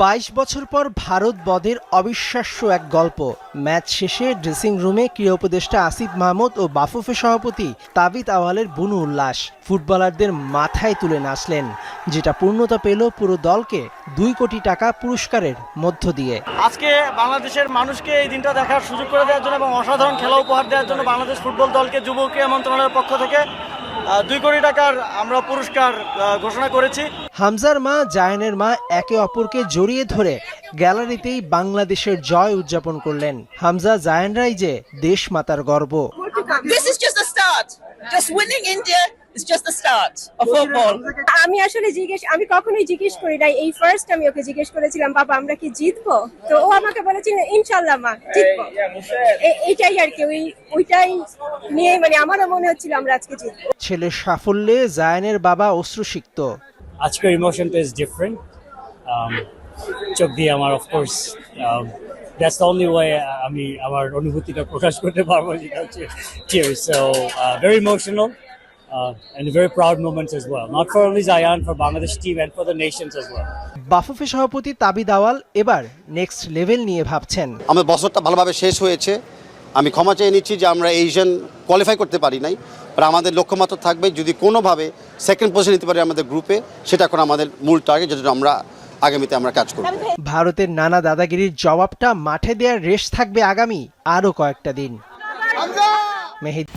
বাইশ বছর পর ভারত বধের অবিশ্বাস্য এক গল্প। ম্যাচ শেষে ড্রেসিং রুমে ক্রীড়া উপদেষ্টা আসিফ মাহমুদ ও বাফুফে সভাপতি তাবিত আওয়ালের বুনু উল্লাস ফুটবলারদের মাথায় তুলে নাচলেন, যেটা পূর্ণতা পেল পুরো দলকে দুই কোটি টাকা পুরস্কারের মধ্য দিয়ে। আজকে বাংলাদেশের মানুষকে এই দিনটা দেখার সুযোগ করে দেওয়ার জন্য এবং অসাধারণ খেলা উপহার দেওয়ার জন্য বাংলাদেশ ফুটবল দলকে যুব ক্রীড়া মন্ত্রণালয়ের পক্ষ থেকে দুই কোটি টাকার আমরা পুরস্কার ঘোষণা করেছি। হামজার মা জায়নের মা একে অপরকে জড়িয়ে ধরে গ্যালারিতেই বাংলাদেশের জয় উদযাপন করলেন। হামজা জায়ানরাই যে দেশ মাতার গর্ব। This is just a start. Just winning India is just the start of football. আমি আসলে জিজ্ঞেস আমি কখনোই জিজ্ঞেস করি নাই। এই ফার্স্ট আমি ওকে জিজ্ঞেস করেছিলাম বাবা আমরা কি জিতবো? তো ও আমাকে বলেছিল ইনশাল্লাহ মা জিতবো। এইটাই আর কি ওই ওইটাই নিয়ে মানে আমারও মনে হচ্ছিল আমরা আজকে জিতবো। ছেলের সাফল্যে জায়ানের বাবা অশ্রুসিক্ত। আজকের ইমোশনটা ইজ ডিফারেন্ট চোখ দিয়ে আমার of course that's the only way আমি আমার অনুভূতিটা প্রকাশ করতে পারব যেটা হচ্ছে tears so very emotional and very proud moments as well. Not for only Zayan for Bangladesh team and for the nations as well. BAFUFE সভাপতি তাবিদ আওয়াল এবার নেক্সট লেভেল নিয়ে ভাবছেন। আমাদের বছরটা ভালোভাবে শেষ হয়েছে। আমি ক্ষমা চেয়ে নিচ্ছি যে আমরা এশিয়ান কোয়ালিফাই করতে পারি নাই। আর আমাদের লক্ষ্যমাত্রা থাকবে যদি কোনোভাবে সেকেন্ড পজিশন নিতে পারি আমাদের গ্রুপে সেটা এখন আমাদের মূল টার্গেট যেটা আমরা আগামীতে আমরা কাজ করব। ভারতের নানা দাদাগিরির জবাবটা মাঠে দেওয়ার রেশ থাকবে আগামী আরও কয়েকটা দিন। মেহিদ